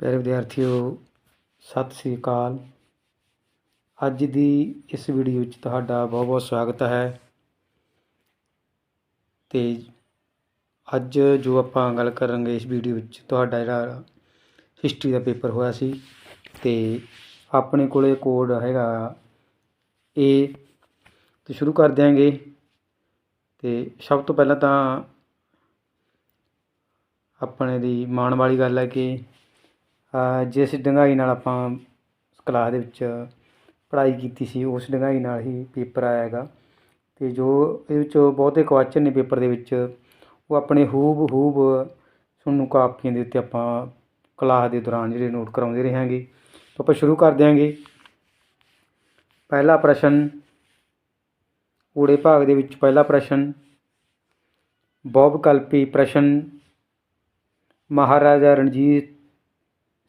ਪਿਆਰੇ ਵਿਦਿਆਰਥੀਓ, ਸਤਿ ਸ੍ਰੀ ਅਕਾਲ। ਅੱਜ ਦੀ ਇਸ ਵੀਡੀਓ ਵਿੱਚ ਤੁਹਾਡਾ ਬਹੁਤ ਬਹੁਤ ਸਵਾਗਤ ਹੈ। ਤੇ ਅੱਜ ਜੋ ਆਪਾਂ ਗੱਲ ਕਰਾਂਗੇ ਇਸ ਵੀਡੀਓ ਵਿੱਚ, ਤੁਹਾਡਾ ਜਿਹੜਾ ਹਿਸਟਰੀ ਦਾ ਪੇਪਰ ਹੋਇਆ ਸੀ ਤੇ ਆਪਣੇ ਕੋਲੇ ਕੋਡ ਹੈਗਾ ਏ ਤੇ ਸ਼ੁਰੂ ਕਰ ਦਿਆਂਗੇ। ਤੇ ਸਭ ਤੋਂ ਪਹਿਲਾਂ ਤਾਂ ਆਪਣੇ ਦੀ ਮਾਣ ਵਾਲੀ ਗੱਲ ਹੈ ਕਿ ਜਿਸ ਡੂੰਘਾਈ ਨਾਲ ਆਪਾਂ ਕਲਾਸ ਦੇ ਵਿੱਚ ਪੜ੍ਹਾਈ ਕੀਤੀ ਸੀ, ਉਸ ਡੂੰਘਾਈ ਨਾਲ ਹੀ ਪੇਪਰ ਆਇਆ ਹੈਗਾ। ਅਤੇ ਜੋ ਇਹਦੇ ਵਿੱਚੋਂ ਬਹੁਤੇ ਕੁਐਸਚਨ ਨੇ ਪੇਪਰ ਦੇ ਵਿੱਚ, ਉਹ ਆਪਣੇ ਹੂਬ ਹੂਬ ਤੁਹਾਨੂੰ ਕਾਪੀਆਂ ਦੇ ਉੱਤੇ ਆਪਾਂ ਕਲਾਸ ਦੇ ਦੌਰਾਨ ਜਿਹੜੇ ਨੋਟ ਕਰਾਉਂਦੇ ਰਹਾਂਗੇ। ਤਾਂ ਆਪਾਂ ਸ਼ੁਰੂ ਕਰ ਦਿਆਂਗੇ। ਪਹਿਲਾ ਪ੍ਰਸ਼ਨ ਊੜੇ ਭਾਗ ਦੇ ਵਿੱਚ ਪਹਿਲਾ ਪ੍ਰਸ਼ਨ, ਬਹੁਵਕਲਪੀ ਪ੍ਰਸ਼ਨ, ਮਹਾਰਾਜਾ ਰਣਜੀਤ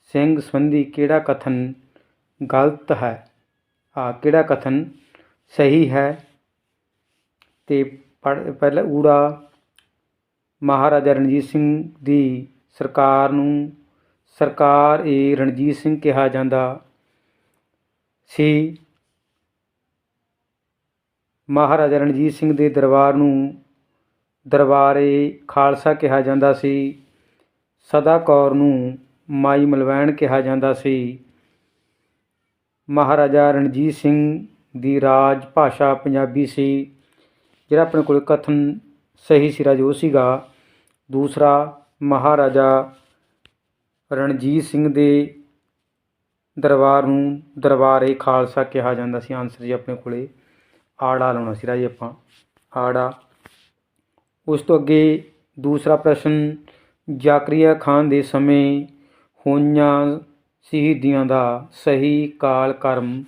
ਸਿੰਘ ਸੰਬੰਧੀ ਕਿਹੜਾ ਕਥਨ ਗਲਤ ਹੈ? ਆ ਕਿਹੜਾ ਕਥਨ ਸਹੀ ਹੈ? ਤੇ ਪੜ੍ਹ- ਪਹਿਲਾ, ਊੜਾ ਮਹਾਰਾਜਾ ਰਣਜੀਤ ਸਿੰਘ ਦੀ ਸਰਕਾਰ ਨੂੰ ਸਰਕਾਰ ਏ ਰਣਜੀਤ ਸਿੰਘ ਕਿਹਾ ਜਾਂਦਾ ਸੀ। ਮਹਾਰਾਜਾ ਰਣਜੀਤ ਸਿੰਘ ਦੇ ਦਰਬਾਰ ਨੂੰ ਦਰਬਾਰੇ ਖਾਲਸਾ ਕਿਹਾ ਜਾਂਦਾ ਸੀ। ਸਦਾ ਕੌਰ ਨੂੰ ਮਾਈ ਮਲਵੈਣ ਕਿਹਾ ਜਾਂਦਾ ਸੀ। ਮਹਾਰਾਜਾ ਰਣਜੀਤ ਸਿੰਘ ਦੀ ਰਾਜ ਭਾਸ਼ਾ ਪੰਜਾਬੀ ਸੀ। ਜਿਹੜਾ ਆਪਣੇ ਕੋਲ ਕਥਨ ਸਹੀ ਸੀ ਰਾਜ ਉਹ ਸੀਗਾ। ਦੂਸਰਾ ਮਹਾਰਾਜਾ ਰਣਜੀਤ ਸਿੰਘ ਦੇ ਦਰਬਾਰ ਨੂੰ ਦਰਬਾਰੇ ਖਾਲਸਾ ਕਿਹਾ ਜਾਂਦਾ ਸੀ। ਆਨਸਰ ਜੀ ਆਪਣੇ ਕੋਲੇ। ਆੜਾ ਲਾਉਣਾ ਸੀ ਰਾਜੀ ਆਪਾਂ। ਆੜਾ। ਉਸ ਤੋਂ ਅੱਗੇ ਦੂਸਰਾ ਪ੍ਰਸ਼ਨ, ਜਾਕਰੀਆ ਖਾਨ ਦੇ ਸਮੇਂ ਹੋਈਆਂ ਸ਼ਹੀਦੀਆਂ ਦਾ ਸਹੀ ਕਾਲ ਕਰਮ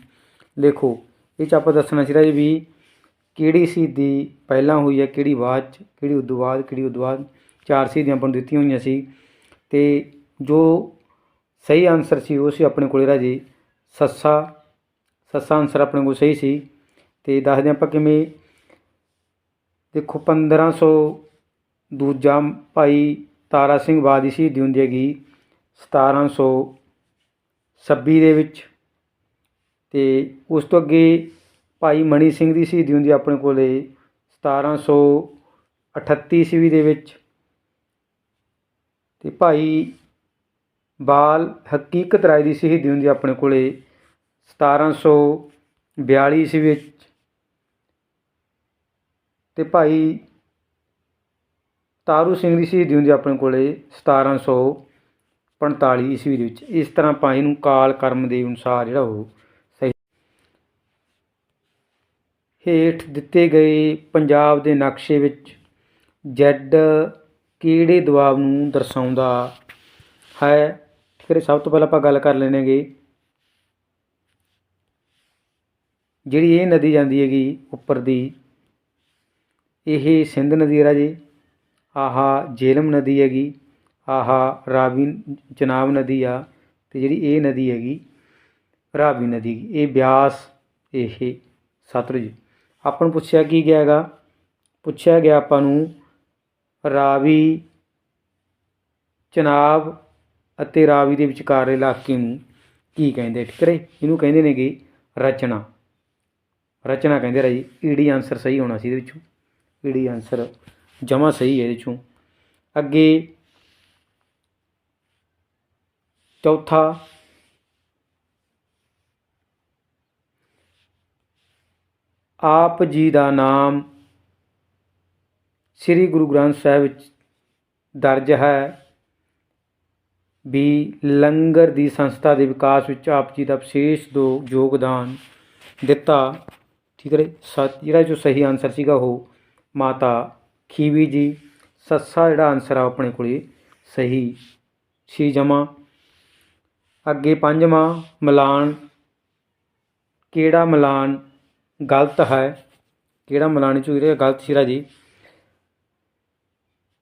ਲਿਖੋ। ਇਹ ਚ ਆਪਾਂ ਦੱਸਣਾ ਸੀ ਰਾਜੀ ਵੀ ਕਿਹੜੀ ਸ਼ਹੀਦੀ ਪਹਿਲਾਂ ਹੋਈ ਹੈ, ਕਿਹੜੀ ਬਾਅਦ ਚ, ਕਿਹੜੀ ਉਦੋਂ ਬਾਅਦ, ਕਿਹੜੀ ਉਦੋਂ ਬਾਅਦ, ਚਾਰ ਸ਼ਹੀਦੀਆਂ ਆਪਾਂ ਨੂੰ ਦਿੱਤੀਆਂ ਹੋਈਆਂ ਸੀ। ਤੇ ਜੋ ਸਹੀ ਆਨਸਰ ਸੀ ਉਹ ਸੀ ਆਪਣੇ ਕੋਲ ਰਾਜੀ ਸੱਸਾ। ਸੱਸਾ ਆਨਸਰ ਆਪਣੇ ਕੋਲ ਸਹੀ ਸੀ। ਤੇ ਦੱਸਦੇ ਹਾਂ ਆਪਾਂ ਕਿਵੇਂ ਦੇਖੋ 1500 ਦੂਜਾ ਭਾਈ ਤਾਰਾ ਸਿੰਘ ਬਾਦੀ ਸ਼ਹੀਦੀ ਹੁੰਦੀ ਹੈਗੀ 1726 ਦੇ ਵਿੱਚ ਅਤੇ ਉਸ ਤੋਂ ਅੱਗੇ ਭਾਈ ਮਣੀ ਸਿੰਘ ਦੀ ਸ਼ਹੀਦੀ ਹੁੰਦੀ ਆਪਣੇ ਕੋਲ ਆਪਣੇ ਕੋਲੇ 1738 ਈਸਵੀ ਦੇ ਵਿੱਚ ਅਤੇ ਭਾਈ ਬਾਲ ਹਕੀਕਤ ਰਾਏ ਦੀ ਸ਼ਹੀਦੀ ਹੁੰਦੀ ਆਪਣੇ ਕੋਲ ਆਪਣੇ ਕੋਲੇ 1742 ਈਸਵੀ ਵਿੱਚ ਅਤੇ ਭਾਈ ਤਾਰੂ ਸਿੰਘ ਦੀ ਸ਼ਹੀਦੀ ਹੁੰਦੀ ਆਪਣੇ ਕੋਲ ਆਪਣੇ ਸੌ 1745 ਈਸਵੀ ਦੇ ਵਿੱਚ। ਇਸ ਤਰ੍ਹਾਂ ਭਾਈ ਨੂੰ ਕਾਲ ਕਰਮ ਦੇ ਅਨੁਸਾਰ ਜਿਹੜਾ ਉਹ ਸਹੀ ਹੇਠ ਦਿੱਤੇ ਗਏ ਪੰਜਾਬ ਦੇ ਨਕਸ਼ੇ ਵਿੱਚ ਜੈਡ ਕਿਹੜੇ ਦੁਆਬ ਨੂੰ ਦਰਸਾਉਂਦਾ ਹੈ? ਫਿਰ ਸਭ ਤੋਂ ਪਹਿਲਾਂ ਆਪਾਂ ਗੱਲ ਕਰ ਲੈਣਗੇ ਜਿਹੜੀ ਇਹ ਨਦੀ ਜਾਂਦੀ ਹੈਗੀ ਉੱਪਰ ਦੀ, ਇਹ ਸਿੰਧ ਨਦੀ ਹੈ ਰਾਜੇ। ਆਹਾ ਜੇਲਮ ਨਦੀ ਹੈਗੀ। ਆਹ ਰਾਵੀ ਚਨਾਬ ਨਦੀ ਆ ਤੇ ਜਿਹੜੀ ਇਹ ਨਦੀ ਹੈਗੀ, ਰਾਵੀ ਨਦੀ, ਇਹ ਬਿਆਸ ਇਹ ਸਤਲੁਜ। ਆਪਾਂ ਨੂੰ ਪੁੱਛਿਆ ਕੀ ਗਿਆ ਹੈਗਾ? ਪੁੱਛਿਆ ਗਿਆ ਆਪਾਂ ਨੂੰ ਰਾਵੀ ਚਨਾਬ ਅਤੇ ਰਾਵੀ ਦੇ ਵਿਚਕਾਰ ਇਲਾਕੇ ਨੂੰ ਕੀ ਕਹਿੰਦੇ ਠੀਕ ਹੈ ਇਹਨੂੰ ਕਹਿੰਦੇ ਨੇਗੇ ਰਚਨਾ। ਰਚਨਾ ਕਹਿੰਦੇ ਰਾਜੀ ਈਡੀ ਆਨਸਰ ਸਹੀ ਹੋਣਾ ਸੀ ਇਹਦੇ ਵਿੱਚੋਂ। ਈਡੀ ਆਨਸਰ ਜਮਾ ਸਹੀ ਹੈ ਇਹਦੇ ਚੋਂ ਅੱਗੇ ਚੌਥਾ। ਆਪ ਜੀ ਦਾ ਨਾਮ ਸ੍ਰੀ ਗੁਰੂ ਗ੍ਰੰਥ ਸਾਹਿਬ ਵਿੱਚ ਦਰਜ ਹੈ ਵੀ ਲੰਗਰ ਦੀ ਸੰਸਥਾ ਦੇ ਵਿਕਾਸ ਵਿੱਚ ਆਪ ਜੀ ਦਾ ਵਿਸ਼ੇਸ਼ ਦੋ ਯੋਗਦਾਨ ਦਿੱਤਾ। ਠੀਕ ਹੈ ਜੀ? ਜਿਹੜਾ ਜੋ ਸਹੀ ਆਨਸਰ ਸੀਗਾ ਉਹ ਮਾਤਾ ਖੀਵੀ ਜੀ। ਸੱਸਾ ਜਿਹੜਾ ਆਨਸਰ ਆ ਆਪਣੇ ਕੋਲੇ ਸਹੀ ਸੀ ਜਮਾ ਅੱਗੇ ਪੰਜਵਾਂ, ਮਿਲਾਨ। ਕਿਹੜਾ ਮਿਲਾਨ ਗਲਤ ਹੈ? ਕਿਹੜਾ ਮਿਲਾਨ ਚੋਂ ਜਿਹੜਾ ਗਲਤ ਸੀ ਰਾਜੀ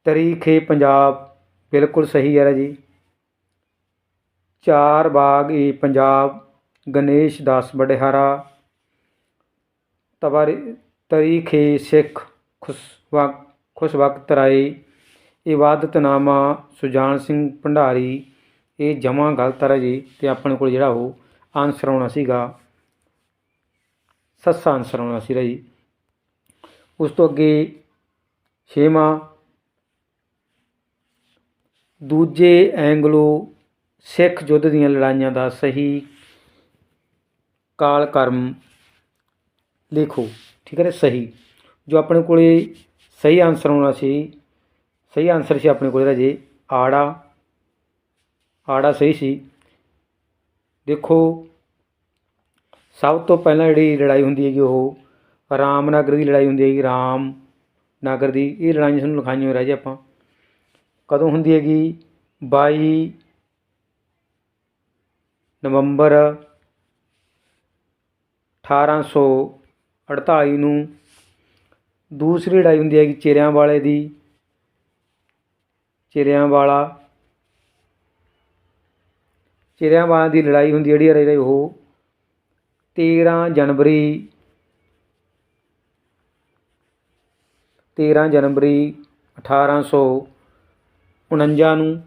ਤਰੀਖੇ ਪੰਜਾਬ। ਬਿਲਕੁਲ ਸਹੀ ਹੈ ਰਾਜੀ ਚਾਰ ਬਾਗ ਏ ਪੰਜਾਬ। ਗਣੇਸ਼ ਦਾਸ ਬੜਿਹਾਰਾ ਤਵਾਰੀ ਤਰੀਖੇ ਸਿੱਖ ਖੁਸ਼ਵਕ ਖੁਸ਼ਵਕਤ ਰਾਏ। ਇਬਾਦਤਨਾਮਾ ਸੁਜਾਨ ਸਿੰਘ ਭੰਡਾਰੀ। ਇਹ ਜਮਾ ਗਲਤ ਹੈ ਜੀ ਤੇ ਆਪਣੇ ਕੋਲ ਜਿਹੜਾ ਉਹ ਆਨਸਰ ਆਉਣਾ ਸੀਗਾ। ਸੱਸਾ ਆਨਸਰ ਆਉਣਾ ਸੀਗਾ ਜੀ ਉਸ ਤੋਂ ਅੱਗੇ ਛੇਵਾਂ, ਦੂਜੇ ਐਂਗਲੋ ਸਿੱਖ ਯੁੱਧ ਦੀਆਂ ਲੜਾਈਆਂ ਦਾ ਸਹੀ ਕਾਲ ਕਰਮ ਲਿਖੋ ਠੀਕ ਹੈ ਨਾ, ਸਹੀ। ਜੋ ਆਪਣੇ ਕੋਲੇ ਸਹੀ ਆਨਸਰ ਆਉਣਾ ਸੀ, ਸਹੀ ਆਨਸਰ ਸੀ ਆਪਣੇ ਕੋਲ ਰਾਜੇ, ਆੜਾ। ਆੜਾ ਸਹੀ ਸੀ। ਦੇਖੋ, ਸਭ ਤੋਂ ਪਹਿਲਾਂ ਜਿਹੜੀ ਲੜਾਈ ਹੁੰਦੀ ਹੈਗੀ ਉਹ ਰਾਮਨਗਰ ਦੀ ਲੜਾਈ ਹੁੰਦੀ ਹੈਗੀ, ਰਾਮ ਨਗਰ ਦੀ। ਇਹ ਲੜਾਈਆਂ ਸਾਨੂੰ ਲਿਖਾਈਆਂ ਹੋਈਆਂ ਰਾਜੇ ਆਪਾਂ। ਕਦੋਂ ਹੁੰਦੀ ਹੈਗੀ? 22 ਨਵੰਬਰ 1848 ਨੂੰ ਦੂਸਰੀ ਲੜਾਈ ਹੁੰਦੀ ਹੈਗੀ ਚਿਰਿਆਂ ਵਾਲੇ ਦੀ। ਚਿਰਿਆਂ ਵਾਲਾ ਚਿਰਿਆਂ ਵਾਲਾ ਦੀ ਲੜਾਈ ਹੁੰਦੀ ਜਿਹੜੀ ਹੈ ਉਹ। 13 ਜਨਵਰੀ 13 ਜਨਵਰੀ 1849 ਨੂੰ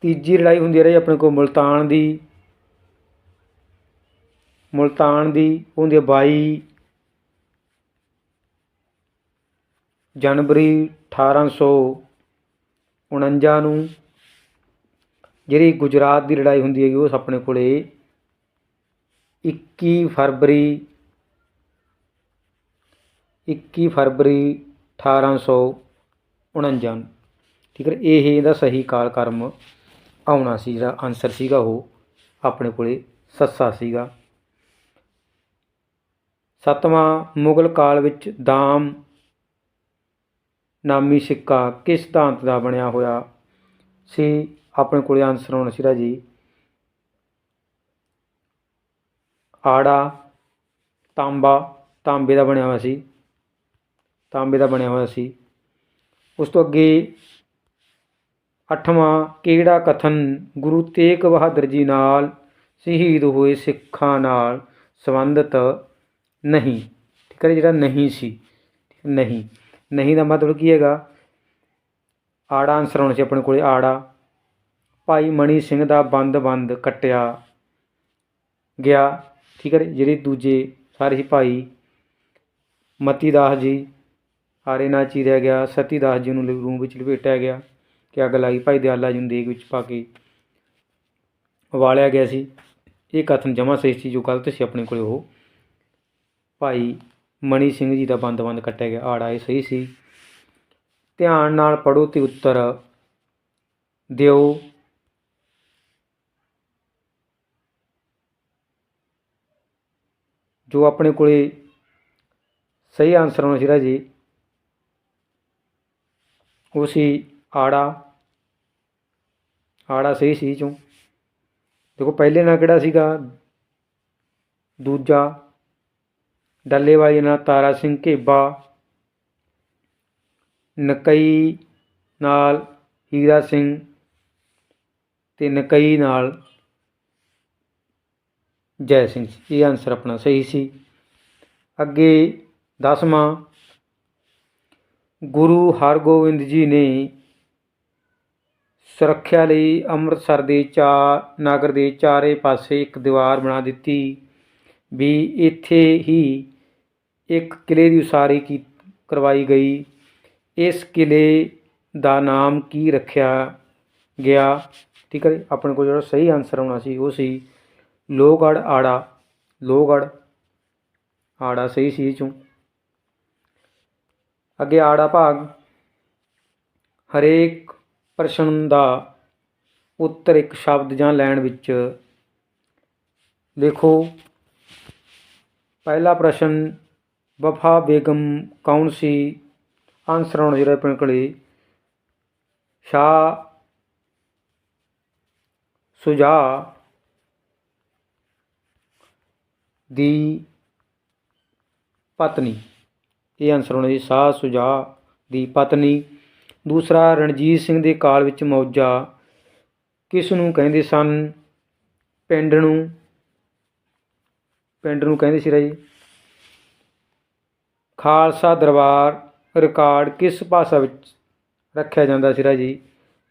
ਤੀਜੀ ਲੜਾਈ ਹੁੰਦੀ ਰਹੀ ਆਪਣੇ ਕੋਲ ਮੁਲਤਾਨ ਦੀ। ਮੁਲਤਾਨ ਦੀ ਉਹ ਹੁੰਦੀ ਹੈ 22 ਜਨਵਰੀ ਉਣੰਜਾ ਨੂੰ ਜਿਹੜੀ ਗੁਜਰਾਤ ਦੀ ਲੜਾਈ ਹੁੰਦੀ ਹੈਗੀ, ਉਹ ਆਪਣੇ ਕੋਲੇ 21 ਫਰਵਰੀ 21 ਫਰਵਰੀ 1849 ਨੂੰ। ਠੀਕ ਹੈ ਇਹ ਇਹਦਾ ਸਹੀ ਕਾਲ ਕਰਮ ਆਉਣਾ ਸੀ, ਜਿਹੜਾ ਆਨਸਰ ਸੀਗਾ ਉਹ ਆਪਣੇ ਕੋਲੇ ਸੱਸਾ ਸੀਗਾ। ਸੱਤਵਾਂ ਮੁਗਲ ਕਾਲ ਵਿੱਚ ਦਾਮ ਨਾਮੀ ਸਿੱਕਾ ਕਿਸ ਧਾਂਤ ਦਾ ਬਣਿਆ ਹੋਇਆ? ਸੀ, ਆਪਣੇ ਕੋਲੇ ਆਨਸਰ ਹੋਣਾ ਸੀ ਜੀ। ਆੜਾ, ਤਾਂਬਾ, ਤਾਂਬੇ ਦਾ ਬਣਿਆ ਹੋਇਆ ਸੀ। ਤਾਂਬੇ ਦਾ ਬਣਿਆ ਹੋਇਆ ਸੀ। ਉਸ ਤੋਂ ਅੱਗੇ ਅੱਠਵਾਂ, ਕਿਹੜਾ ਕਥਨ? ਗੁਰੂ ਤੇਗ ਬਹਾਦਰ ਜੀ ਨਾਲ ਸ਼ਹੀਦ ਹੋਏ ਸਿੱਖਾਂ ਨਾਲ ਸੰਬੰਧਿਤ ਨਹੀਂ। ਠੀਕ ਹੈ ਜਿਹੜਾ ਨਹੀਂ ਸੀ, ਨਹੀਂ। ਨਹੀਂ ਦਾ ਮਤਲਬ ਕੀ ਹੈਗਾ? ਆੜਾ ਆਨਸਰ ਆਉਣਾ ਸੀ ਆਪਣੇ ਕੋਲੇ, ਆੜਾ। ਭਾਈ ਮਣੀ ਸਿੰਘ ਦਾ ਬੰਦ-ਬੰਦ ਕੱਟਿਆ ਗਿਆ, ਠੀਕ ਹੈ ਜਿਹੜੇ ਦੂਜੇ ਸਾਰੇ ਹੀ ਭਾਈ ਮਤੀ ਦਾਸ ਜੀ ਆਰੇ ਨਾਲ ਚੀਰਿਆ ਗਿਆ ਸਤੀ ਦਾਸ ਜੀ ਨੂੰ ਰੂਮ ਵਿੱਚ ਲਪੇਟਿਆ ਗਿਆ ਕਿ ਅੱਗ ਲਾਈ ਭਾਈ ਦਿਆਲਾ ਜੀ ਨੂੰ ਦੇਗ ਵਿੱਚ ਪਾ ਕੇ ਉਬਾਲਿਆ ਗਿਆ ਸੀ। ਇਹ ਕਥਨ ਜਮਾ ਸਹੀ ਸੀ, ਜੋ ਗਲਤ ਸੀ ਆਪਣੇ ਕੋਲੇ ਉਹ। ਭਾਈ ਮਣੀ ਸਿੰਘ ਜੀ ਦਾ ਬੰਦ-ਬੰਦ ਕੱਟਿਆ ਗਿਆ, ਆੜਾ ਇਹ ਸਹੀ ਸੀ। ਧਿਆਨ ਨਾਲ ਪੜੋ ਤੇ ਉੱਤਰ ਦਿਓ। ਜੋ ਆਪਣੇ ਕੋਲੇ ਸਹੀ ਆਨਸਰ ਹੋਣਾ ਸੀ ਰਾਜੀ ਉਹ ਸੀ ਆੜਾ। ਆੜਾ ਸਹੀ ਸੀ ਚੋਂ। ਦੇਖੋ ਪਹਿਲੇ ਨਾਲ ਕਿਹੜਾ ਸੀਗਾ? ਦੂਜਾ। ਡੱਲੇਵਾਲੀ ਨਾਲ ਤਾਰਾ ਸਿੰਘ ਘੇਬਾ, ਨਕਈ ਨਾਲ ਹੀਰਾ ਸਿੰਘ ਤੇ ਨਕਈ ਨਾਲ ਜੈ ਸਿੰਘ ਇਹ ਆਨਸਰ ਆਪਣਾ ਸਹੀ ਸੀ। ਅੱਗੇ ਦਸਵਾਂ, ਗੁਰੂ ਹਰਗੋਬਿੰਦ ਜੀ ਨੇ ਸੁਰੱਖਿਆ ਲਈ ਅੰਮ੍ਰਿਤਸਰ ਦੇ ਚਾਰ, ਨਗਰ ਦੇ ਚਾਰੇ ਪਾਸੇ ਇੱਕ ਦੀਵਾਰ ਬਣਾ ਦਿੱਤੀ ਵੀ ਇੱਥੇ ਹੀ ਇੱਕ ਕਿਲ੍ਹੇ ਦੀ ਉਸਾਰੀ ਕੀ, ਕਰਵਾਈ ਗਈ। ਇਸ ਕਿਲ੍ਹੇ ਦਾ ਨਾਮ ਕੀ ਰੱਖਿਆ ਗਿਆ? ਠੀਕ ਹੈ ਆਪਣੇ ਕੋਲ ਜਿਹੜਾ ਸਹੀ ਆਨਸਰ ਆਉਣਾ ਸੀ ਉਹ ਸੀ ਲੋਹਗੜ੍ਹ ਆੜਾ। ਲੋਹਗੜ੍ਹ ਆੜਾ ਸਹੀ ਸੀ ਇਹ ਚੋਂ। ਅੱਗੇ ਆੜਾ ਭਾਗ। ਹਰੇਕ ਪ੍ਰਸ਼ਨ ਦਾ ਉੱਤਰ ਇੱਕ ਸ਼ਬਦ ਜਾਂ ਲੈਣ ਵਿੱਚ ਲਿਖੋ ਪਹਿਲਾ ਪ੍ਰਸ਼ਨ ਵਫਾ ਬੇਗਮ ਕੌਣ ਸੀ? ਆਨਸਰ ਆਉਣਾ ਜਿਹੜਾ ਆਪਣੇ ਕੋਲੇ ਸ਼ਾਹ ਸੁਜਾ ਦੀ ਪਤਨੀ। ਇਹ ਆਨਸਰ ਹੋਣਾ ਜੀ ਸ਼ਾਹ ਸੁਜਾ ਦੀ ਪਤਨੀ। ਦੂਸਰਾ ਰਣਜੀਤ ਸਿੰਘ ਦੇ ਕਾਲ ਵਿੱਚ ਮੌਜਾ। ਕਿਸ ਨੂੰ ਕਹਿੰਦੇ ਸਨ? ਪਿੰਡ ਨੂੰ। ਪਿੰਡ ਨੂੰ ਕਹਿੰਦੇ ਸੀ ਰਾਜੀ? ਖਾਲਸਾ ਦਰਬਾਰ ਰਿਕਾਰਡ ਕਿਸ ਭਾਸ਼ਾ ਵਿੱਚ ਰੱਖਿਆ ਜਾਂਦਾ ਸੀ ਰਾਜੀ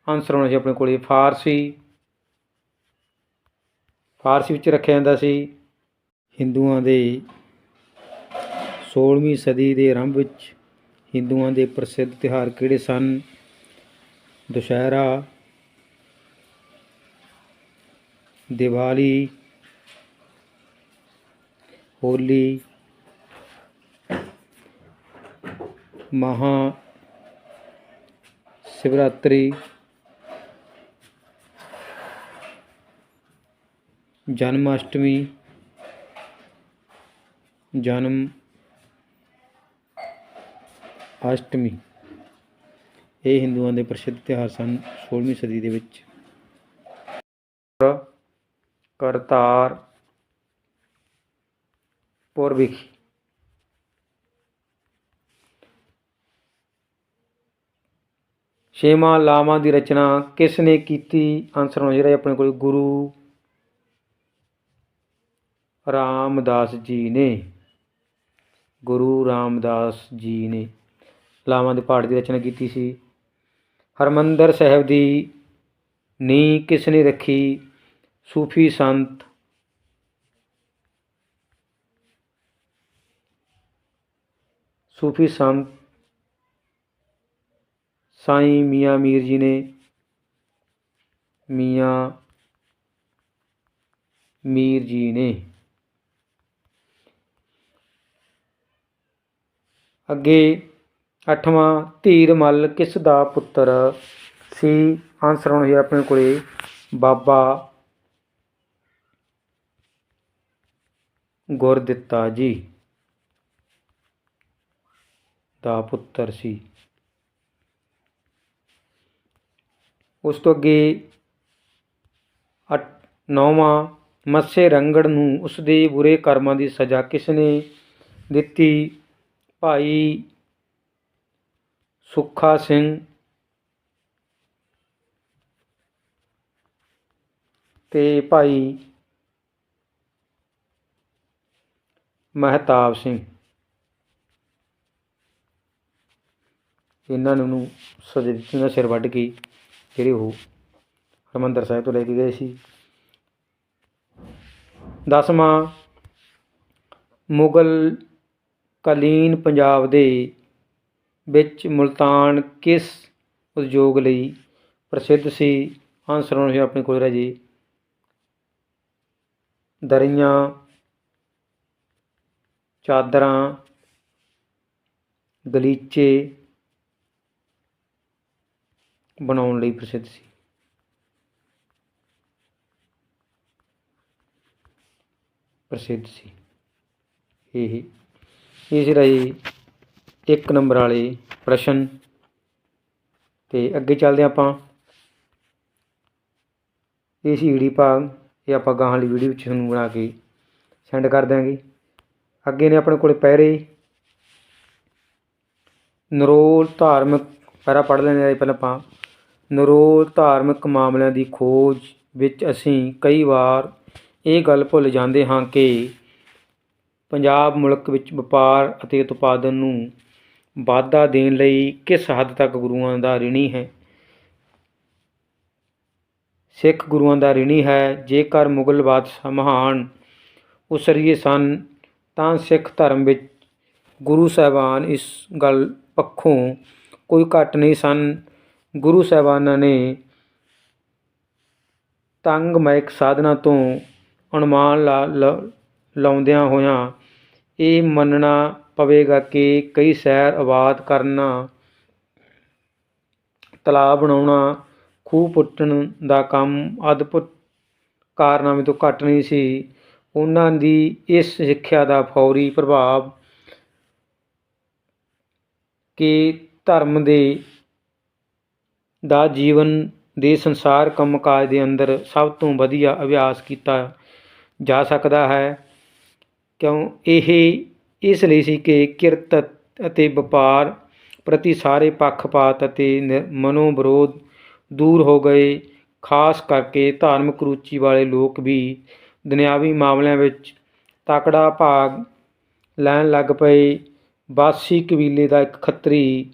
ਆਨਸਰ ਹੋਣਾ ਸੀ ਆਪਣੇ ਕੋਲੇ ਫਾਰਸੀ। ਫਾਰਸੀ ਵਿੱਚ ਰੱਖਿਆ ਜਾਂਦਾ ਸੀ। ਹਿੰਦੂਆਂ ਦੇ 16ਵੀਂ ਸਦੀ ਦੇ ਆਰੰਭ ਵਿੱਚ ਹਿੰਦੂਆਂ ਦੇ ਪ੍ਰਸਿੱਧ ਤਿਉਹਾਰ ਕਿਹੜੇ ਸਨ? ਦੁਸ਼ਹਿਰਾ, ਦੀਵਾਲੀ, ਹੋਲੀ ਮਹਾ ਸ਼ਿਵਰਾਤਰੀ ਜਨਮ ਅਸ਼ਟਮੀ ਜਨਮ ਅਸ਼ਟਮੀ। ਇਹ ਹਿੰਦੂਆਂ ਦੇ ਪ੍ਰਸਿੱਧ ਤਿਉਹਾਰ ਸਨ 16ਵੀਂ ਸਦੀ ਦੇ ਵਿੱਚ। ਕਰਤਾਰ ਪੁਰ ਵਿਖੇ ਛੇਵਾਂ ਲਾਵਾਂ ਦੀ ਰਚਨਾ ਕਿਸ ਨੇ ਕੀਤੀ? ਆਨਸਰ ਹੋਣਾ ਜਿਹੜਾ ਆਪਣੇ ਕੋਲ, ਗੁਰੂ ਰਾਮਦਾਸ ਜੀ ਨੇ। ਗੁਰੂ ਰਾਮਦਾਸ ਜੀ ਨੇ ਲਾਵਾਂ ਦੇ ਪਾਠ ਦੀ ਰਚਨਾ ਕੀਤੀ ਸੀ। ਹਰਮੰਦਰ ਸਾਹਿਬ ਦੀ ਨੀਂਹ ਕਿਸ ਨੇ ਰੱਖੀ? ਸੂਫੀ ਸੰਤ ਸੂਫੀ ਸੰਤ ਸਾਈਂ ਮੀਆਂ ਮੀਰ ਜੀ ਨੇ ਮੀਆਂ ਮੀਰ ਜੀ ਨੇ। ਅੱਗੇ ਅੱਠਵਾਂ ਧੀਰ ਮੱਲ ਕਿਸ ਦਾ ਪੁੱਤਰ? ਸੀ ਆਨਸਰ ਹੁਣ ਹੈ ਆਪਣੇ ਕੋਲੇ। ਬਾਬਾ ਗੁਰਦਿੱਤਾ ਜੀ ਦਾ ਪੁੱਤਰ ਸੀ। ਉਸ ਤੋਂ ਅੱਗੇ ਅੱਠ, ਨੌਵਾਂ ਮੱਸੇ ਰੰਗੜ ਨੂੰ ਉਸ ਦੇ ਬੁਰੇ ਕਰਮਾਂ ਦੀ ਸਜ਼ਾ ਕਿਸ ਨੇ ਦਿੱਤੀ? ਭਾਈ ਸੁੱਖਾ ਸਿੰਘ। ਤੇ ਭਾਈ ਮਹਿਤਾਬ ਸਿੰਘ। ਇਹਨਾਂ ਨੂੰ ਨੂੰ ਸਜ਼ਾ ਦਿੱਤੀ ਦਾ ਸਿਰ ਵੱਢ ਕੇ ਜਿਹੜੇ ਉਹ? ਹਰਿਮੰਦਰ ਸਾਹਿਬ ਤੋਂ ਲੈ ਕੇ ਗਏ ਸੀ। ਦਸਵਾਂ, ਮੁਗਲ ਕਾਲੀਨ ਪੰਜਾਬ ਦੇ ਵਿੱਚ ਮੁਲਤਾਨ ਕਿਸ ਉਦਯੋਗ ਲਈ ਪ੍ਰਸਿੱਧ ਸੀ? ਆਨਸਰ ਹੋਣਾ ਸੀ ਆਪਣੇ ਕੋਲ ਜੀ। ਦਰੀਆਂ, ਚਾਦਰਾਂ, ਗਲੀਚੇ ਬਣਾਉਣ ਲਈ ਪ੍ਰਸਿੱਧ ਸੀ। ਪ੍ਰਸਿੱਧ ਸੀ। ਇਹ ਇਸ ਰਾਹੀਂ ਇੱਕ ਨੰਬਰ ਵਾਲੇ ਪ੍ਰਸ਼ਨ। ਤੇ ਅੱਗੇ ਚੱਲਦੇ ਹਾਂ ਆਪਾਂ। ਇਹ ਸੀ ਈੜੀ ਭਾਗ ਇਹ ਆਪਾਂ ਗਾਹਾਂ ਵਾਲੀ ਵੀਡੀਓ ਵਿੱਚ ਤੁਹਾਨੂੰ ਬਣਾ ਕੇ ਸੈਂਡ ਕਰ ਦਿਆਂਗੇ। ਅੱਗੇ ਨੇ ਆਪਣੇ ਕੋਲੇ ਪਹਿਰੇ ਨਰੋਲ ਧਾਰਮਿਕ ਪੈਰਾ ਪੜ੍ਹ ਲੈਣੇ ਆ ਪਹਿਲਾਂ ਆਪਾਂ। ਨਰੋਲ ਧਾਰਮਿਕ ਮਾਮਲਿਆਂ ਦੀ ਖੋਜ ਵਿੱਚ ਅਸੀਂ ਕਈ ਵਾਰ ਇਹ ਗੱਲ ਭੁੱਲ ਜਾਂਦੇ ਹਾਂ ਕਿ ਪੰਜਾਬ ਮੁਲਕ ਵਿੱਚ ਵਪਾਰ ਅਤੇ ਉਤਪਾਦਨ ਨੂੰ ਵਾਧਾ ਦੇਣ ਲਈ ਕਿਸ ਹੱਦ ਤੱਕ ਗੁਰੂਆਂ ਦਾ ਰਿਣੀ ਹੈ? ਸਿੱਖ ਗੁਰੂਆਂ ਦਾ ਰਿਣੀ ਹੈ, ਜੇਕਰ ਮੁਗਲ ਬਾਦਸ਼ਾਹ ਮਹਾਨ ਉਸਰੀਏ ਸਨ, ਤਾਂ ਸਿੱਖ ਧਰਮ ਵਿੱਚ ਗੁਰੂ ਸਾਹਿਬਾਨ ਇਸ ਗੱਲ ਪੱਖੋਂ ਕੋਈ ਘੱਟ ਨਹੀਂ ਸਨ। ਗੁਰੂ ਸਾਹਿਬਾਨਾਂ ਨੇ ਤੰਗਮੈਕ ਸਾਧਨਾ ਤੋਂ ਅਨੁਮਾਨ ਲਾ ਲਾਉਂਦਿਆਂ ਹੋਇਆਂ ਇਹ ਮੰਨਣਾ ਪਵੇਗਾ ਕਿ ਕਈ ਸੈਰ ਆਬਾਦ ਕਰਨਾ, ਤਲਾਬ ਬਣਾਉਣਾ, ਖੂਹ ਪੁੱਟਣ ਦਾ ਕੰਮ ਅਦਭੁਤ ਕਾਰਨਾਮੇ ਤੋਂ ਘੱਟ ਨਹੀਂ ਸੀ। ਉਹਨਾਂ ਦੀ ਇਸ ਸਿੱਖਿਆ ਦਾ ਫੌਰੀ ਪ੍ਰਭਾਵ ਕਿ ਧਰਮ ਦੇ ਦਾ ਜੀਵਨ ਦੇ ਸੰਸਾਰ ਕੰਮਕਾਜ ਦੇ ਅੰਦਰ ਸਭ ਤੋਂ ਵਧੀਆ ਅਭਿਆਸ ਕੀਤਾ ਜਾ ਸਕਦਾ ਹੈ। ਕਿਉਂ? ਇਹ ਇਸ ਲਈ ਸੀ ਕਿ ਕਿਰਤ ਅਤੇ ਵਪਾਰ ਪ੍ਰਤੀ ਸਾਰੇ ਪੱਖਪਾਤ ਅਤੇ ਨ- ਮਨੋਵਿਰੋਧ ਦੂਰ ਹੋ ਗਏ। ਖਾਸ ਕਰਕੇ ਧਾਰਮਿਕ ਰੁਚੀ ਵਾਲੇ ਲੋਕ ਵੀ ਦੁਨਿਆਵੀ ਮਾਮਲਿਆਂ ਵਿੱਚ ਤਕੜਾ ਭਾਗ ਲੈਣ ਲੱਗ ਪਏ। ਬਾਸੀ ਕਬੀਲੇ ਦਾ ਇੱਕ ਖੱਤਰੀ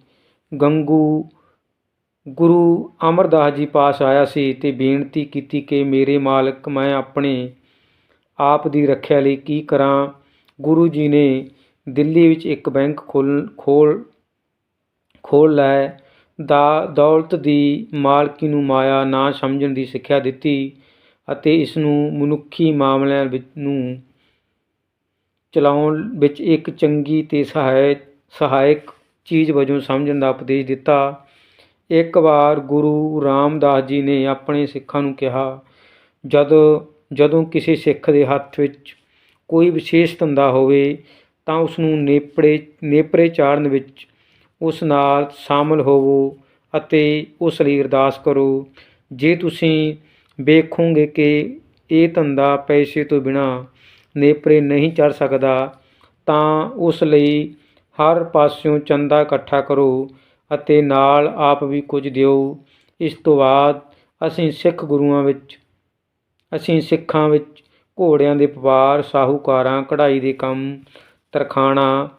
ਗੰਗੂ ਗੁਰੂ ਅਮਰਦਾਸ ਜੀ ਪਾਸ ਆਇਆ ਸੀ ਤੇ ਬੇਨਤੀ ਕੀਤੀ ਕਿ ਮੇਰੇ ਮਾਲਕ ਮੈਂ ਆਪਣੇ ਆਪ ਦੀ ਰੱਖਿਆ ਲਈ ਕੀ ਕਰਾਂ? ਗੁਰੂ ਜੀ ਨੇ ਦਿੱਲੀ ਵਿੱਚ ਇੱਕ ਬੈਂਕ ਖੋਲ ਖੋਲ ਖੋਲ ਲੈ ਦਾ, ਦੌਲਤ ਦੀ ਮਾਲਕੀ ਨੂੰ ਮਾਇਆ ਨਾ ਸਮਝਣ ਦੀ ਸਿੱਖਿਆ ਦਿੱਤੀ ਅਤੇ ਇਸ ਨੂੰ ਮਨੁੱਖੀ ਮਾਮਲਿਆਂ ਵਿੱਚ ਨੂੰ ਚਲਾਉਣ ਵਿੱਚ ਇੱਕ ਚੰਗੀ ਤੇ ਸਹਾਇ, ਸਹਾਇਕ ਚੀਜ਼ ਵਜੋਂ ਸਮਝਣ ਦਾ ਉਪਦੇਸ਼ ਦਿੱਤਾ। ਇੱਕ ਵਾਰ ਗੁਰੂ ਰਾਮਦਾਸ ਜੀ ਨੇ ਆਪਣੇ ਸਿੱਖਾਂ ਨੂੰ ਕਿਹਾ, ਜਦ, ਜਦੋਂ ਕਿਸੇ ਸਿੱਖ ਦੇ ਹੱਥ ਵਿੱਚ ਕੋਈ ਵਿਸ਼ੇਸ਼ ਧੰਦਾ ਹੋਵੇ, ਤਾਂ ਉਸ ਨੂੰ ਨੇਪੜੇ, ਨੇਪਰੇ ਚਾੜਨ ਵਿੱਚ ਉਸ ਨਾਲ ਸ਼ਾਮਲ ਹੋਵੋ ਅਤੇ ਉਸ ਲਈ ਅਰਦਾਸ ਕਰੋ। ਜੇ ਤੁਸੀਂ ਵੇਖੋਗੇ ਕਿ ਇਹ ਧੰਦਾ ਪੈਸੇ ਤੋਂ ਬਿਨਾ ਨੇਪਰੇ ਨਹੀਂ ਚੜ ਸਕਦਾ, ਤਾਂ ਉਸ ਲਈ ਹਰ ਪਾਸਿਓਂ ਚੰਦਾ ਇਕੱਠਾ ਕਰੋ ਅਤੇ ਨਾਲ ਆਪ ਵੀ ਕੁਝ ਦਿਓ। ਇਸ ਤੋਂ ਬਾਅਦ ਅਸੀਂ ਸਿੱਖ ਗੁਰੂਆਂ ਵਿੱਚ, ਅਸੀਂ ਸਿੱਖਾਂ ਵਿੱਚ ਘੋੜਿਆਂ ਦੇ ਵਪਾਰ ਸਾਹੂਕਾਰਾਂ, ਕਢਾਈ ਦੇ ਕੰਮ, ਤਰਖਾਣਾ,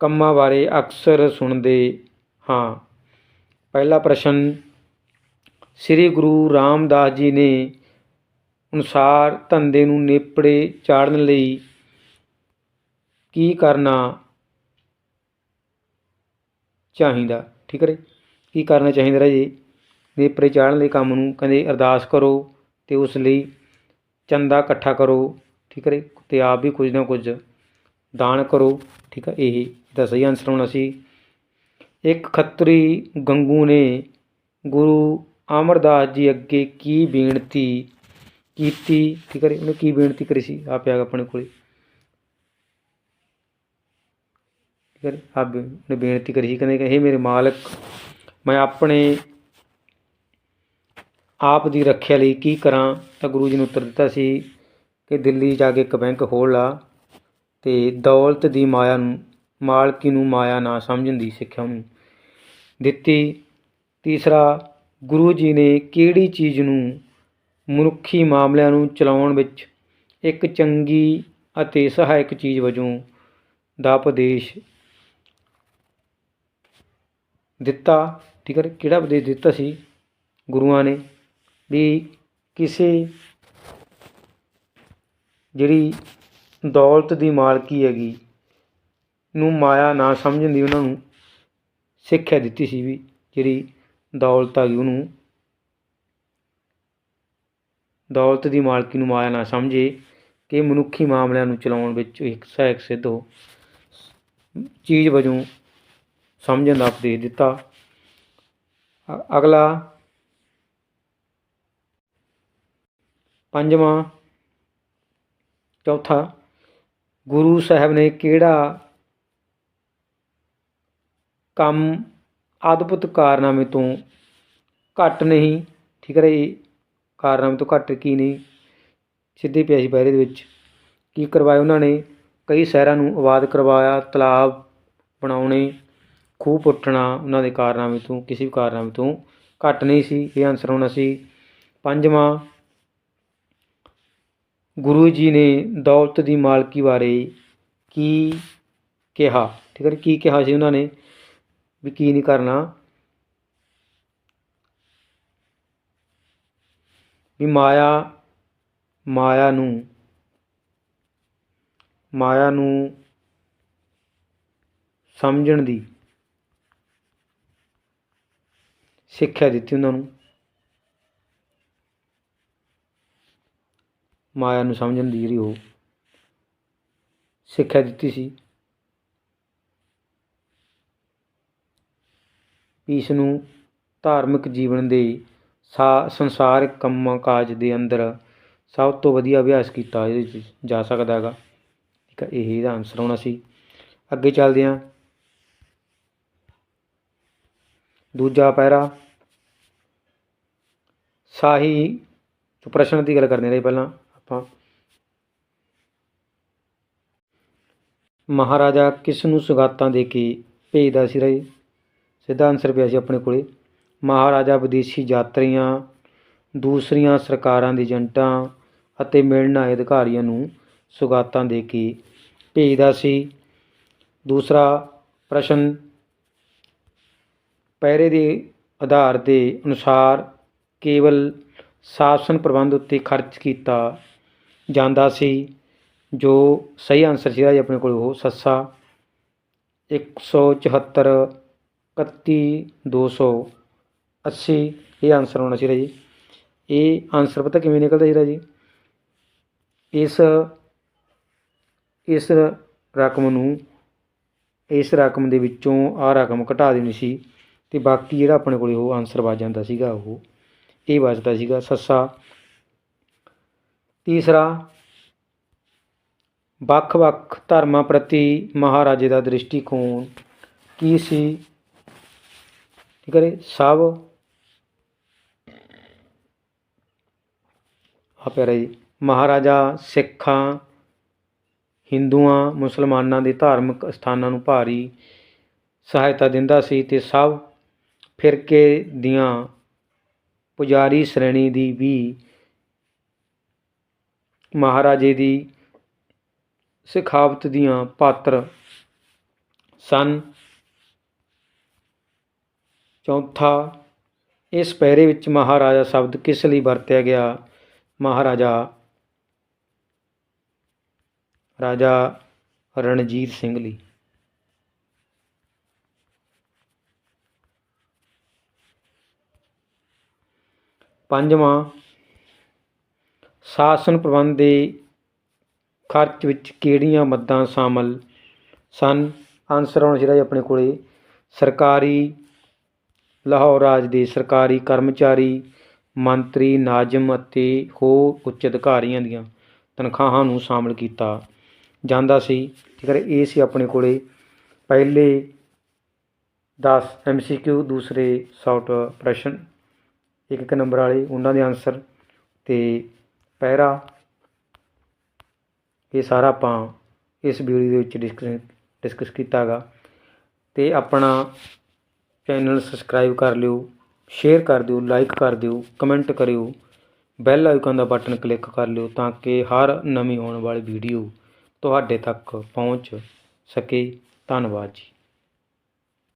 ਕੰਮਾਂ ਬਾਰੇ ਅਕਸਰ ਸੁਣਦੇ ਹਾਂ। ਪਹਿਲਾ ਪ੍ਰਸ਼ਨ, ਸ੍ਰੀ ਗੁਰੂ ਰਾਮਦਾਸ ਜੀ ਨੇ ਅਨੁਸਾਰ ਧੰਦੇ ਨੂੰ ਨੇਪੜੇ ਚਾੜਨ ਲਈ ਕੀ ਕਰਨਾ? ਚਾਹੀਦਾ, ਠੀਕ ਹੈ ਕੀ ਕਰਨਾ ਚਾਹੀਦਾ ਰਾਜੇ ਦੇ ਚਾੜਨ ਦੇ ਕੰਮ ਨੂੰ ਕਹਿੰਦੇ ਅਰਦਾਸ ਕਰੋ ਤੇ ਉਸ ਲਈ ਚੰਦਾ ਇਕੱਠਾ ਕਰੋ, ਠੀਕ ਹੈ ਜੀ? ਤੇ ਆਪ ਵੀ ਕੁਝ ਨਾ ਕੁਝ ਦਾਨ ਕਰੋ, ਠੀਕ ਹੈ ਇਹ ਦਾ ਸਹੀ ਆਨਸਰ ਹੋਣਾ ਸੀ। ਇੱਕ ਖੱਤਰੀ ਗੰਗੂ ਨੇ ਗੁਰੂ ਅਮਰਦਾਸ ਜੀ ਅੱਗੇ ਕੀ ਬੇਨਤੀ ਕੀਤੀ, ਠੀਕ ਹੈ ਉਹਨੇ ਕੀ ਬੇਨਤੀ ਕਰੀ ਸੀ? ਆਪਿਆ ਪਿਆ ਆਪਣੇ ਕੋਲੇ। ਠੀਕ ਹੈ ਜੀ? ਆਪ ਬੇ- ਉਹਨੇ ਬੇਨਤੀ ਕਰੀ ਸੀ, ਕਹਿੰਦੇ ਕਿ ਮੇਰੇ ਮਾਲਕ, ਮੈਂ ਆਪਣੇ ਆਪ ਦੀ ਰੱਖਿਆ ਲਈ ਕੀ ਕਰਾਂ ਤਾਂ ਗੁਰੂ ਜੀ ਨੂੰ ਉੱਤਰ ਦਿੱਤਾ ਸੀ ਕਿ ਦਿੱਲੀ ਜਾ ਕੇ ਇੱਕ ਬੈਂਕ ਖੋਲ੍ਹ ਲਾ ਤੇ ਦੌਲਤ ਦੀ ਮਾਇਆ ਨੂੰ, ਮਾਲਕੀ ਨੂੰ ਮਾਇਆ ਨਾ ਸਮਝਣ ਦੀ ਸਿੱਖਿਆ ਉਹਨੂੰ ਦਿੱਤੀ ਤੀਸਰਾ, ਗੁਰੂ ਜੀ ਨੇ ਕਿਹੜੀ ਚੀਜ਼ ਨੂੰ ਮਨੁੱਖੀ ਮਾਮਲਿਆਂ ਨੂੰ ਚਲਾਉਣ ਵਿੱਚ ਇੱਕ ਚੰਗੀ ਅਤੇ ਸਹਾਇਕ ਚੀਜ਼ ਵਜੋਂ ਦਾ ਉਪਦੇਸ਼ ਦਿੱਤਾ, ਠੀਕ ਹੈ ਕਿਹੜਾ ਉਪਦੇਸ਼ ਦਿੱਤਾ ਸੀ ਗੁਰੂਆਂ ਨੇ? ਵੀ ਕਿਸੇ ਜਿਹੜੀ ਦੌਲਤ ਦੀ ਮਾਲਕੀ ਹੈਗੀ ਨੂੰ ਮਾਇਆ ਨਾ ਸਮਝਣ ਦੀ ਉਹਨਾਂ ਨੂੰ ਸਿੱਖਿਆ ਦਿੱਤੀ ਸੀ ਵੀ ਜਿਹੜੀ ਦੌਲਤ ਆ ਗਈ ਉਹਨੂੰ ਦੌਲਤ ਦੀ ਮਾਲਕੀ ਨੂੰ ਮਾਇਆ ਨਾ ਸਮਝੇ ਕਿ ਮਨੁੱਖੀ ਮਾਮਲਿਆਂ ਨੂੰ ਚਲਾਉਣ ਵਿੱਚ ਇੱਕ ਸਹਾਇਕ ਸਿੱਧ ਹੋ। ਚੀਜ਼ ਵਜੋਂ ਸਮਝਣ ਦਾ ਉਪਦੇਸ਼ ਦਿੱਤਾ। ਅਗਲਾ। ਪੰਜਵਾਂ। ਚੌਥਾ। ਗੁਰੂ ਸਾਹਿਬ ਨੇ ਕਿਹੜਾ ਕੰਮ ਅਦਭੁਤ ਕਾਰਨਾਮੇ ਤੋਂ ਘੱਟ ਨਹੀਂ, ਠੀਕ ਹੈ ਜੀ? ਕਾਰਨਾਮੇ ਤੋਂ ਘੱਟ ਕੀ ਨਹੀਂ? ਸਿੱਧੇ ਪਿਆ ਸੀ ਪਹਿਰੇ ਦੇ ਵਿੱਚ ਕੀ ਕਰਵਾਇਆ ਉਹਨਾਂ ਨੇ? ਕਈ ਸ਼ਹਿਰਾਂ ਨੂੰ ਆਬਾਦ ਕਰਵਾਇਆ, ਤਲਾਬ ਬਣਾਉਣੇ ਖੂਹ ਪੁੱਟਣਾ, ਉਹਨਾਂ ਦੇ ਕਾਰਨਾਮੇ ਤੋਂ, ਕਿਸੇ ਵੀ ਕਾਰਨਾਮੇ ਤੋਂ ਘੱਟ ਨਹੀਂ ਸੀ। ਇਹ ਆਨਸਰ ਹੋਣਾ ਸੀ ਪੰਜਵਾਂ, ਗੁਰੂ ਜੀ ਨੇ ਦੌਲਤ ਦੀ ਮਾਲਕੀ ਬਾਰੇ ਕੀ ਕਿਹਾ? ਠੀਕ ਹੈ ਕੀ ਕਿਹਾ ਸੀ ਉਹਨਾਂ ਨੇ ਵੀ ਕੀ ਨਹੀਂ ਕਰਨਾ? ਵੀ ਮਾਇਆ ਮਾਇਆ ਨੂੰ ਮਾਇਆ ਨੂੰ ਸਮਝਣ ਦੀ ਸਿੱਖਿਆ ਦਿੱਤੀ ਉਹਨਾਂ ਨੂੰ। ਮਾਇਆ ਨੂੰ ਸਮਝਣ ਦੀ ਜਿਹੜੀ ਉਹ ਸਿੱਖਿਆ ਦਿੱਤੀ ਸੀ। ਇਸ ਨੂੰ ਧਾਰਮਿਕ ਜੀਵਨ ਦੇ ਸਾ ਸੰਸਾਰਿਕ ਕੰਮਾਂ ਕਾਜ ਦੇ ਅੰਦਰ ਸਭ ਤੋਂ ਵਧੀਆ ਅਭਿਆਸ ਕੀਤਾ ਇਹਦੇ ਵਿੱਚ ਜਾ ਸਕਦਾ ਹੈਗਾ। ਠੀਕ ਹੈ, ਇਹ ਇਹਦਾ ਆਨਸਰ ਹੋਣਾ ਸੀ। ਅੱਗੇ ਚੱਲਦੇ ਹਾਂ। ਦੂਜਾ ਪੈਰਾ। ਸਾਹੀ ਪ੍ਰਸ਼ਨ ਦੀ ਗੱਲ ਕਰਦੇ ਰਹੇ ਪਹਿਲਾਂ ਆਪਾਂ। ਮਹਾਰਾਜਾ ਕਿਸ ਨੂੰ ਸੁਗਾਤਾਂ ਦੇ ਕੇ ਭੇਜਦਾ ਸੀ ਰਹੇ ਸਿੱਧਾ ਆਨਸਰ ਪਿਆ ਸੀ ਆਪਣੇ ਕੋਲੇ। ਮਹਾਰਾਜਾ ਵਿਦੇਸ਼ੀ ਯਾਤਰੀਆਂ, ਦੂਸਰੀਆਂ ਸਰਕਾਰਾਂ ਦੇ ਏਜੰਟਾਂ ਅਤੇ ਮਿਲਣ ਆਏ ਅਧਿਕਾਰੀਆਂ ਨੂੰ ਸੁਗਾਤਾਂ ਦੇ ਕੇ ਭੇਜਦਾ ਸੀ। ਦੂਸਰਾ ਪ੍ਰਸ਼ਨ ਪੈਰੇ ਦੇ ਆਧਾਰ ਦੇ ਅਨੁਸਾਰ ਕੇਵਲ ਸ਼ਾਸਨ ਪ੍ਰਬੰਧ ਉੱਤੇ ਖਰਚ ਕੀਤਾ ਜਾਂਦਾ ਸੀ, ਜੋ ਸਹੀ ਆਨਸਰ ਸੀਗਾ ਜੀ ਆਪਣੇ ਕੋਲ ਉਹ ਸੱਸਾ। 174 31 280 ਇਹ ਆਨਸਰ ਹੋਣਾ ਸੀਗਾ ਜੀ ਇਹ ਆਨਸਰ ਪਤਾ ਕਿਵੇਂ ਨਿਕਲਦਾ ਜੀ ਇਸ ਇਸ ਰਕਮ ਨੂੰ, ਇਸ ਰਕਮ ਦੇ ਵਿੱਚੋਂ ਆਹ ਰਕਮ ਘਟਾ ਦੇਣੀ ਸੀ। ਤੇ ਬਾਕੀ ਜਿਹੜਾ ਆਪਣੇ ਕੋਲੇ ਉਹ ਆਨਸਰ ਬਚ ਜਾਂਦਾ ਸੀਗਾ ਉਹ, ਇਹ ਬਚਦਾ ਸੀਗਾ ਸੱਸਾ। ਤੀਸਰਾ ਵੱਖ-ਵੱਖ ਧਰਮਾਂ ਪ੍ਰਤੀ ਮਹਾਰਾਜੇ ਦਾ ਦ੍ਰਿਸ਼ਟੀਕੋਣ ਕੀ ਸੀ? ਠੀਕ ਹੈ ਜੀ, ਸਭ। ਆ ਪਿਆਰਾ ਜੀ, ਮਹਾਰਾਜਾ ਸਿੱਖਾਂ, ਹਿੰਦੂਆਂ, ਮੁਸਲਮਾਨਾਂ ਦੇ ਧਾਰਮਿਕ ਸਥਾਨਾਂ ਨੂੰ ਭਾਰੀ ਸਹਾਇਤਾ ਦਿੰਦਾ ਸੀ ਤੇ ਸਭ ਫਿਰਕੇ ਦੀਆਂ ਪੁਜਾਰੀ ਸ਼੍ਰੇਣੀ ਦੀ ਵੀ ਮਹਾਰਾਜੇ ਦੀ ਸਿਖਾਵਤ ਦੀਆਂ ਪਾਤਰ ਸਨ। ਚੌਥਾ, ਇਸ ਪੈਰੇ ਵਿੱਚ ਮਹਾਰਾਜਾ ਸ਼ਬਦ ਕਿਸ ਲਈ ਵਰਤਿਆ ਗਿਆ? ਮਹਾਰਾਜਾ ਰਾਜਾ ਰਣਜੀਤ ਸਿੰਘ ਲਈ। ਪੰਜਵਾਂ ਸ਼ਾਸਨ ਪ੍ਰਬੰਧ ਦੇ ਖਰਚ ਵਿੱਚ ਕਿਹੜੀਆਂ ਮੱਦਾਂ ਸ਼ਾਮਲ ਸਨ? ਆਨਸਰ ਆਉਣਾ ਚਾਹੀਦਾ ਜੀ ਆਪਣੇ ਕੋਲੇ। ਸਰਕਾਰੀ ਲਾਹੌਰ ਰਾਜ ਦੇ ਸਰਕਾਰੀ ਕਰਮਚਾਰੀ, ਮੰਤਰੀ, ਨਾਜ਼ਮ ਅਤੇ ਹੋਰ ਉੱਚ ਅਧਿਕਾਰੀਆਂ ਦੀਆਂ ਤਨਖਾਹਾਂ ਨੂੰ ਸ਼ਾਮਲ ਕੀਤਾ ਜਾਂਦਾ ਸੀ। ਠੀਕ ਹੈ ਇਹ ਸੀ ਆਪਣੇ ਕੋਲੇ, ਪਹਿਲੇ 10 ਐਮਸੀਕਿਊ ਦੂਸਰੇ ਸ਼ਾਰਟ ਪ੍ਰਸ਼ਨ ਇੱਕ ਇੱਕ ਨੰਬਰ ਵਾਲੇ, ਉਹਨਾਂ ਦੇ ਆਨਸਰ ਤੇ ਪਹਿਰਾ। ਇਹ ਸਾਰਾ ਆਪਾਂ ਇਸ ਵੀਡੀਓ ਦੇ ਵਿੱਚ ਡਿਸਕਸ ਡਿਸਕਸ ਕੀਤਾ ਗਾ ਤੇ ਆਪਣਾ ਚੈਨਲ ਸਬਸਕ੍ਰਾਈਬ ਕਰ ਲਿਓ ਸ਼ੇਅਰ ਕਰ ਦਿਓ ਲਾਈਕ ਕਰ ਦਿਓ ਕਮੈਂਟ ਕਰਿਓ ਬੈਲ ਆਈਕਨ ਦਾ ਬਟਨ ਕਲਿੱਕ ਕਰ ਲਿਓ ਤਾਂ ਕਿ ਹਰ ਨਵੀਂ ਆਉਣ ਵਾਲੀ ਵੀਡੀਓ ਤੁਹਾਡੇ ਤੱਕ ਪਹੁੰਚ ਸਕੇ। ਧੰਨਵਾਦ ਜੀ।